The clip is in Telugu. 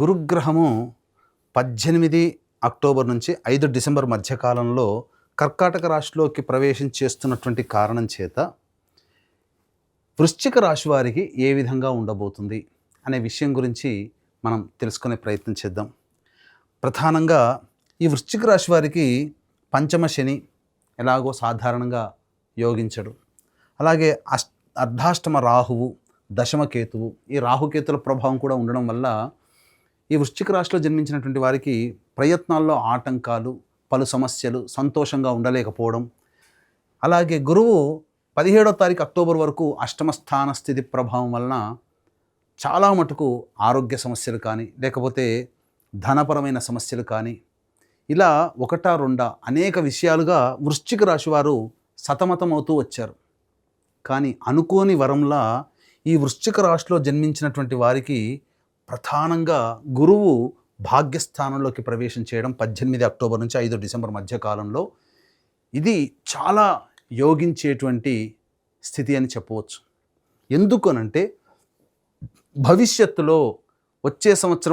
గురుగ్రహము పద్దెనిమిది అక్టోబర్ నుంచి ఐదు డిసెంబర్ మధ్యకాలంలో కర్కాటక రాశిలోకి ప్రవేశం చేస్తున్నటువంటి కారణం చేత వృశ్చిక రాశి వారికి ఏ విధంగా ఉండబోతుంది అనే విషయం గురించి మనం తెలుసుకునే ప్రయత్నం చేద్దాం. ప్రధానంగా ఈ వృశ్చిక రాశి వారికి పంచమ శని ఎలాగో సాధారణంగా యోగించడు. అలాగే అష్ అర్ధాష్టమ రాహువు దశమ కేతువు ఈ రాహుకేతుల ప్రభావం కూడా ఉండడం వల్ల ఈ వృశ్చిక రాశిలో జన్మించినటువంటి వారికి ప్రయత్నాల్లో ఆటంకాలు పలు సమస్యలు సంతోషంగా ఉండలేకపోవడం. అలాగే గురువు పదిహేడో తారీఖు అక్టోబర్ వరకు అష్టమ స్థాన స్థితి ప్రభావం వలన చాలా మటుకు ఆరోగ్య సమస్యలు కానీ లేకపోతే ధనపరమైన సమస్యలు కానీ ఇలా ఒకటా రెండా అనేక విషయాలుగా వృశ్చిక రాశి వారు సతమతమవుతూ వచ్చారు. కానీ అనుకోని వరంలా ఈ వృశ్చిక రాశిలో జన్మించినటువంటి వారికి ప్రధానంగా గురువు భాగ్యస్థానంలోకి ప్రవేశం చేయడం పద్దెనిమిది అక్టోబర్ నుంచి ఐదు డిసెంబర్ మధ్య కాలంలో ఇది చాలా యోగించేటువంటి స్థితి అని చెప్పవచ్చు. ఎందుకనంటే భవిష్యత్తులో వచ్చే సంవత్సరం